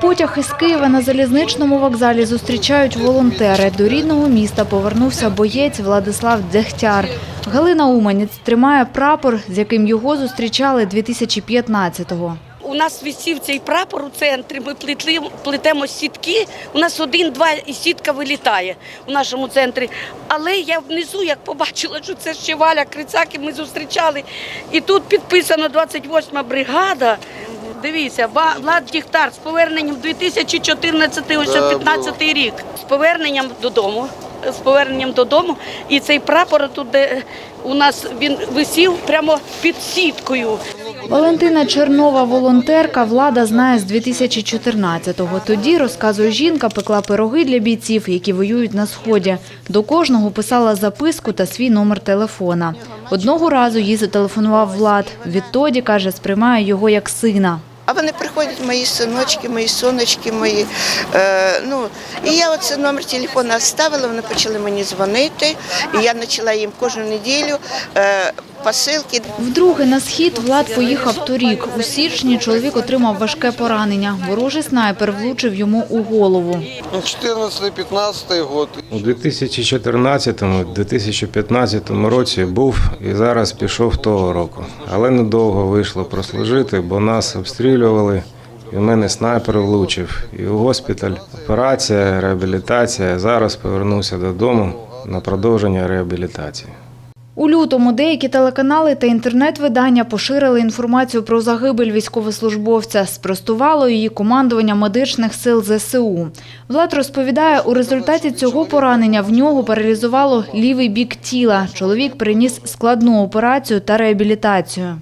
Потяг із Києва на залізничному вокзалі зустрічають волонтери. До рідного міста повернувся боєць Владислав Дегтяр. Галина Уманець тримає прапор, з яким його зустрічали 2015-го. У нас висів цей прапор у центрі. Ми плетемо сітки. У нас один-два і сітка вилітає у нашому центрі. Але я внизу, як побачила, що це ще Валя Крицак, і ми зустрічали. І тут підписано 28-ма бригада. Дивіться, Ва- Влад Дігтар з поверненням 2014 ось 15 рік. З поверненням додому. З поверненням додому. І цей прапор тут, де у нас він висів прямо під сіткою. Валентина Чернова, волонтерка, влада знає з 2014-го. Тоді, розказує жінка, пекла пироги для бійців, які воюють на Сході. До кожного писала записку та свій номер телефона. Одного разу їй зателефонував Влад. Відтоді, каже, сприймає його як сина. А вони приходять, мої синочки, мої сонечки, мої. Е, ну, і я оце номер телефону оставила, вони почали мені дзвонити, і я почала їм кожну неділю е, посилки. Вдруге на схід Влад поїхав торік. У січні чоловік отримав важке поранення. Ворожий снайпер влучив йому у голову. Ну, 14-15 год. У 2014-2015 році був і зараз пішов того року. Але недовго вийшло прослужити, бо нас обстрілювали. І в мене снайпер влучив. І у госпіталь операція, реабілітація. Зараз повернувся додому на продовження реабілітації. У лютому деякі телеканали та інтернет-видання поширили інформацію про загибель військовослужбовця. Спростувало її командування медичних сил ЗСУ. Влад розповідає, у результаті цього поранення в нього паралізувало лівий бік тіла. Чоловік переніс складну операцію та реабілітацію.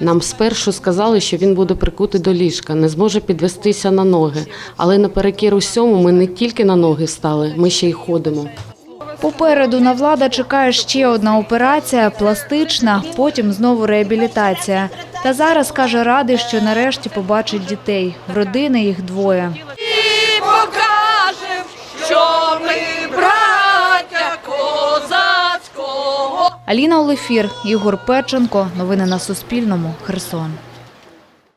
Нам спершу сказали, що він буде прикутий до ліжка, не зможе підвестися на ноги. Але наперекір усьому ми не тільки на ноги стали, ми ще й ходимо. Попереду на влада чекає ще одна операція пластична, потім знову реабілітація. Та зараз каже радий, що нарешті побачить дітей. В родини їх двоє. покажем, що ми браття козацького. Аліна Олефір, Ігор Печенко. Новини на Суспільному. Херсон.